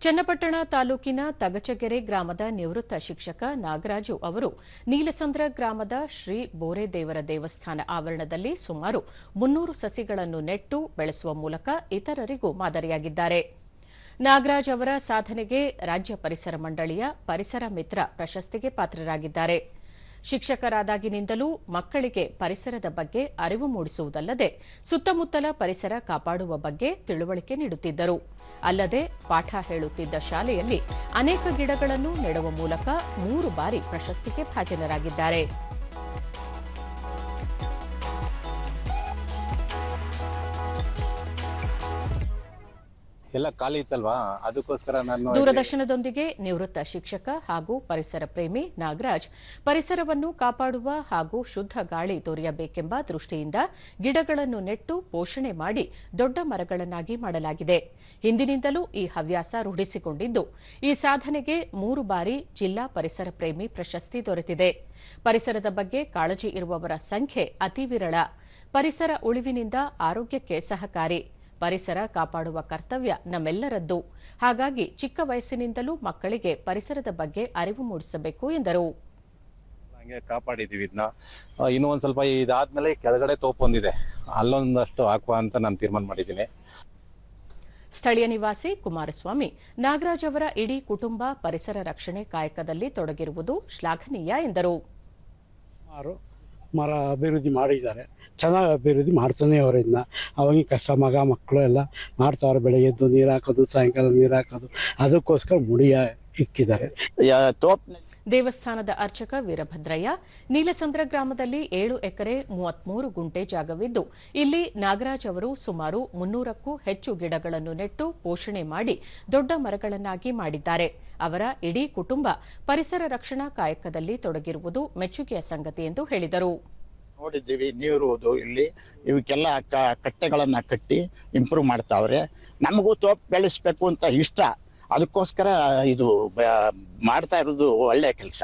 ಚನ್ನಪಟ್ಟಣ ತಾಲೂಕಿನ ತಗಚಗೆರೆ ಗ್ರಾಮದ ನಿವೃತ್ತ ಶಿಕ್ಷಕ ನಾಗರಾಜು ಅವರು ನೀಲಸಂದ್ರ ಗ್ರಾಮದ ಶ್ರೀ ಬೋರೆದೇವರ ದೇವಸ್ಥಾನ ಆವರಣದಲ್ಲಿ ಸುಮಾರು ಮುನ್ನೂರು ಸಸಿಗಳನ್ನು ನೆಟ್ಟು ಬೆಳೆಸುವ ಮೂಲಕ ಇತರರಿಗೂ ಮಾದರಿಯಾಗಿದ್ದಾರೆ. ನಾಗರಾಜ್ ಅವರ ಸಾಧನೆಗೆ ರಾಜ್ಯ ಪರಿಸರ ಮಂಡಳಿಯ ಪರಿಸರ ಮಿತ್ರ ಪ್ರಶಸ್ತಿಗೆ ಪಾತ್ರರಾಗಿದ್ದಾರೆ. ಶಿಕ್ಷಕರಾದಾಗಿನಿಂದಲೂ ಮಕ್ಕಳಿಗೆ ಪರಿಸರದ ಬಗ್ಗೆ ಅರಿವು ಮೂಡಿಸುವುದಲ್ಲದೆ ಸುತ್ತಮುತ್ತಲ ಪರಿಸರ ಕಾಪಾಡುವ ಬಗ್ಗೆ ತಿಳುವಳಿಕೆ ನೀಡುತ್ತಿದ್ದರು. ಅಲ್ಲದೆ ಪಾಠ ಹೇಳುತ್ತಿದ್ದ ಶಾಲೆಯಲ್ಲಿ ಅನೇಕ ಗಿಡಗಳನ್ನು ನೆಡುವ ಮೂಲಕ ಮೂರು ಬಾರಿ ಪ್ರಶಸ್ತಿಗೆ ಭಾಜನರಾಗಿದ್ದಾರೆ. ಎಲ್ಲ ಖಾಲಿ ಇತ್ತಲ್ವಾ? ಅದಕ್ಕೋಸ್ಕರ ನಾನು ದೂರದರ್ಶನದೊಂದಿಗೆ ನಿವೃತ್ತ ಶಿಕ್ಷಕ ಹಾಗೂ ಪರಿಸರ ಪ್ರೇಮಿ ನಾಗರಾಜ್. ಪರಿಸರವನ್ನು ಕಾಪಾಡುವ ಹಾಗೂ ಶುದ್ಧ ಗಾಳಿ ದೊರೆಯಬೇಕೆಂಬ ದೃಷ್ಟಿಯಿಂದ ಗಿಡಗಳನ್ನು ನೆಟ್ಟು ಪೋಷಣೆ ಮಾಡಿ ದೊಡ್ಡ ಮರಗಳನ್ನಾಗಿ ಮಾಡಲಾಗಿದೆ. ಹಿಂದಿನಿಂದಲೂ ಈ ಹವ್ಯಾಸ ರೂಢಿಸಿಕೊಂಡಿದ್ದು. ಈ ಸಾಧನೆಗೆ ಮೂರು ಬಾರಿ ಜಿಲ್ಲಾ ಪರಿಸರ ಪ್ರೇಮಿ ಪ್ರಶಸ್ತಿ ದೊರೆತಿದೆ. ಪರಿಸರದ ಬಗ್ಗೆ ಕಾಳಜಿ ಇರುವವರ ಸಂಖ್ಯೆ ಅತಿ ವಿರಳ. ಪರಿಸರ ಉಳಿವಿನಿಂದ ಆರೋಗ್ಯಕ್ಕೆ ಸಹಕಾರಿ. ಪರಿಸರ ಕಾಪಾಡುವ ಕರ್ತವ್ಯ ನಮ್ಮೆಲ್ಲರದ್ದು. ಹಾಗಾಗಿ ಚಿಕ್ಕ ವಯಸ್ಸಿನಿಂದಲೂ ಮಕ್ಕಳಿಗೆ ಪರಿಸರದ ಬಗ್ಗೆ ಅರಿವು ಮೂಡಿಸಬೇಕು ಎಂದರು. ಹಂಗೆ ಕಾಪಾಡಿದೀವಿ ಇದನ್ನ ಇನ್ನೂ ಒಂದ್ ಸ್ವಲ್ಪ ಇದಾದ್ಮೇಲೆ ಕೆಳಗಡೆ ತೋಪೊಂದಿದೆ ಅಲ್ಲೊಂದಷ್ಟು ಹಾಕುವ ಅಂತ ನಾನು ತೀರ್ಮಾನ ಮಾಡಿದ್ದೀನಿ. ಸ್ಥಳೀಯ ನಿವಾಸಿ ಕುಮಾರಸ್ವಾಮಿ ನಾಗರಾಜ್ ಅವರ ಇಡೀ ಕುಟುಂಬ ಪರಿಸರ ರಕ್ಷಣೆ ಕಾಯಕದಲ್ಲಿ ತೊಡಗಿರುವುದು ಶ್ಲಾಘನೀಯ ಎಂದರು. ಮರ ಅಭಿವೃದ್ಧಿ ಮಾಡಿದ್ದಾರೆ. ಚೆನ್ನಾಗಿ ಅಭಿವೃದ್ಧಿ ಮಾಡ್ತಾನೆ ಅವರಿಂದ. ಅವಾಗಿನ ಕಷ್ಟ, ಮಗ, ಮಕ್ಕಳು ಎಲ್ಲ ಮಾಡ್ತಾವ್ರೆ, ಬೆಳಗ್ಗೆ ಎದ್ದು ನೀರು ಹಾಕೋದು, ಸಾಯಂಕಾಲ ನೀರು ಹಾಕೋದು. ಅದಕ್ಕೋಸ್ಕರ ಮುಡಿಯ ಇಕ್ಕಿದ್ದಾರೆ. ತೋಪ್ನಲ್ಲಿ ದೇವಸ್ಥಾನದ ಅರ್ಚಕ ವೀರಭದ್ರಯ್ಯ, ನೀಲಸಂದ್ರ ಗ್ರಾಮದಲ್ಲಿ ಏಳು ಎಕರೆ ಮೂವತ್ಮೂರು ಗುಂಟೆ ಜಾಗವಿದ್ದು, ಇಲ್ಲಿ ನಾಗರಾಜ್ ಅವರು ಸುಮಾರು ಮುನ್ನೂರಕ್ಕೂ ಹೆಚ್ಚು ಗಿಡಗಳನ್ನು ನೆಟ್ಟು ಪೋಷಣೆ ಮಾಡಿ ದೊಡ್ಡ ಮರಗಳನ್ನಾಗಿ ಮಾಡಿದ್ದಾರೆ. ಅವರ ಇಡೀ ಕುಟುಂಬ ಪರಿಸರ ರಕ್ಷಣಾ ಕಾಯಕದಲ್ಲಿ ತೊಡಗಿರುವುದು ಮೆಚ್ಚುಗೆಯ ಸಂಗತಿ ಎಂದು ಹೇಳಿದರು. ನೋಡಿದ್ದೀವಿ ನೀರುವುದು ಇಲ್ಲಿ, ಇವಕ್ಕೆಲ್ಲ ಕಟ್ಟೆಗಳನ್ನು ಕಟ್ಟಿ ಇಂಪ್ರೂವ್ ಮಾಡ್ತಾವ್ರೆ. ನಮಗೂ ತೋಪ್ ಬೆಳೆಸಬೇಕು ಅಂತ ಇಷ್ಟ. ಅದಕ್ಕೋಸ್ಕರ ಇದು ಮಾಡ್ತಾ ಇರೋದು ಒಳ್ಳೆ ಕೆಲಸ.